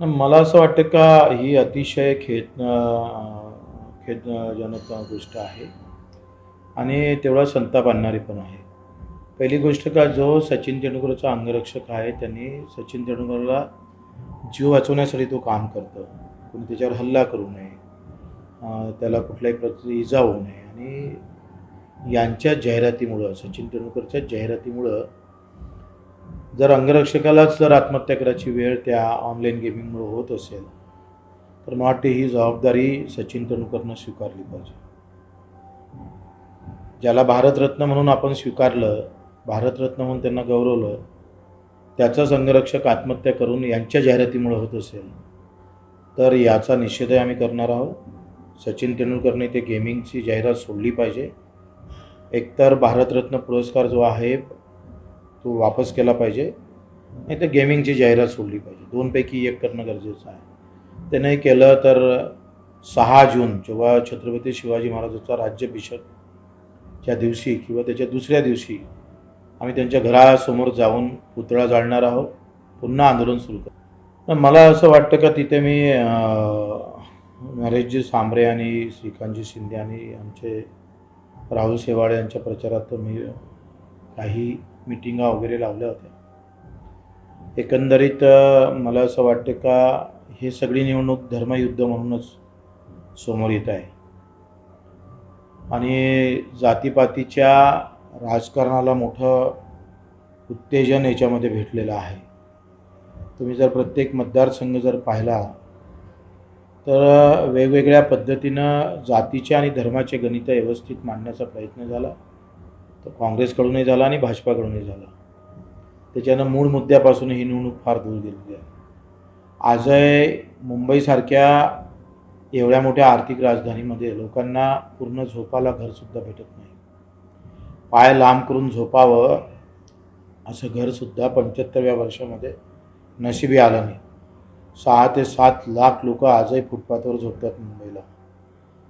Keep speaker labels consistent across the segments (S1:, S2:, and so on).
S1: मला असं वाटतं का ही अतिशय खेद खेदजनक गोष्ट आहे. आणि तेवढा संताप आणणारी पण आहे. पहिली गोष्ट का जो सचिन तेंडुलकरचा अंगरक्षक आहे त्यांनी सचिन तेंडुलकरला जीव वाचवण्यासाठी तो काम करतो. कोणी त्याच्यावर हल्ला करू नये त्याला कुठल्याही प्रकारची इजा होऊ नये. आणि यांच्या जाहिरातीमुळं सचिन तेंडुलकरच्या जाहिरातीमुळं जर अंगरक्षकालाच जर आत्महत्या करायची वेळ त्या ऑनलाईन गेमिंगमुळे होत असेल तर मला वाटते ही जबाबदारी सचिन तेंडुलकरनं स्वीकारली पाहिजे. ज्याला भारतरत्न म्हणून आपण स्वीकारलं भारतरत्न म्हणून त्यांना गौरवलं त्याचाच अंगरक्षक आत्महत्या करून यांच्या जाहिरातीमुळे होत असेल तर याचा निषेधही आम्ही करणार आहोत. सचिन तेंडुलकरने ते गेमिंगची जाहिरात सोडली पाहिजे. एकतर भारतरत्न पुरस्कार जो आहे तो वापस केला पाहिजे. नाही तर गेमिंगची जाहिरात सोडली पाहिजे. दोनपैकी एक करणं गरजेचं आहे. ते नाही केलं तर सहा जून जेव्हा छत्रपती शिवाजी महाराजांचा राज्याभिषेकच्या दिवशी किंवा त्याच्या दुसऱ्या दिवशी आम्ही त्यांच्या घरासमोर जाऊन पुतळा जाळणार आहोत. पुन्हा आंदोलन सुरू कर मला असं वाटतं का तिथे मी नरेशजी सांबरे आणि श्रीकांतजी शिंदे आणि आमचे राहुल शेवाळे यांच्या प्रचारात मी काही मिटिंगा वगैरे लावल्या होत्या. एकंदरीत मला असं वाटतं का हे सगळी निवडणूक धर्मयुद्ध म्हणूनच समोर येत आहे. आणि जातीपातीच्या राजकारणाला मोठं उत्तेजन याच्यामध्ये भेटलेलं आहे. तुम्ही जर प्रत्येक मतदारसंघ जर पाहिला तर वेगवेगळ्या पद्धतीनं जातीचे आणि धर्माचे गणितं व्यवस्थित मांडण्याचा प्रयत्न झाला. तर काँग्रेसकडूनही झाला आणि भाजपाकडूनही झाला. त्याच्यानं मूळ मुद्द्यापासून ही निवडणूक फार दूर गेलेली आहे. आजही मुंबईसारख्या एवढ्या मोठ्या आर्थिक राजधानीमध्ये लोकांना पूर्ण झोपाला घरसुद्धा भेटत नाही. पाय लांब करून झोपावं असं घरसुद्धा पंच्याहत्तरव्या वर्षामध्ये नशिबी आलं नाही. सहा ते सात लाख लोक आजही फुटपाथवर झोपतात मुंबईला.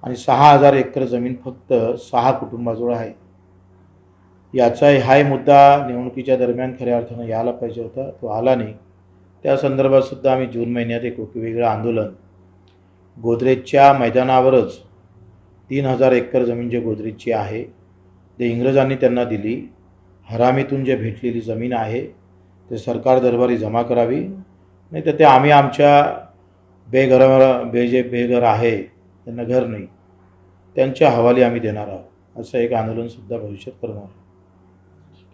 S1: आणि सहा हजार एकर जमीन फक्त सहा कुटुंबाजवळ आहे. याचा हाही मुद्दा निवडणुकीच्या दरम्यान खऱ्या अर्थानं यायला पाहिजे होता. तो आला नाही. त्या संदर्भातसुद्धा आम्ही जून महिन्यात एक वेगळं आंदोलन गोदरेजच्या मैदानावरच तीन हजार एकर जमीन जे गोदरेजची आहे ते इंग्रजांनी त्यांना दिली. हरामीतून जे भेटलेली जमीन आहे ते सरकार दरबारी जमा करावी. नाही तर ते आम्ही आमच्या बेघर बे जे बेघर आहे त्यांना घर नाही. त्यांच्या हवाली आम्ही देणार आहोत. असं एक आंदोलनसुद्धा भविष्यात करणार आहोत.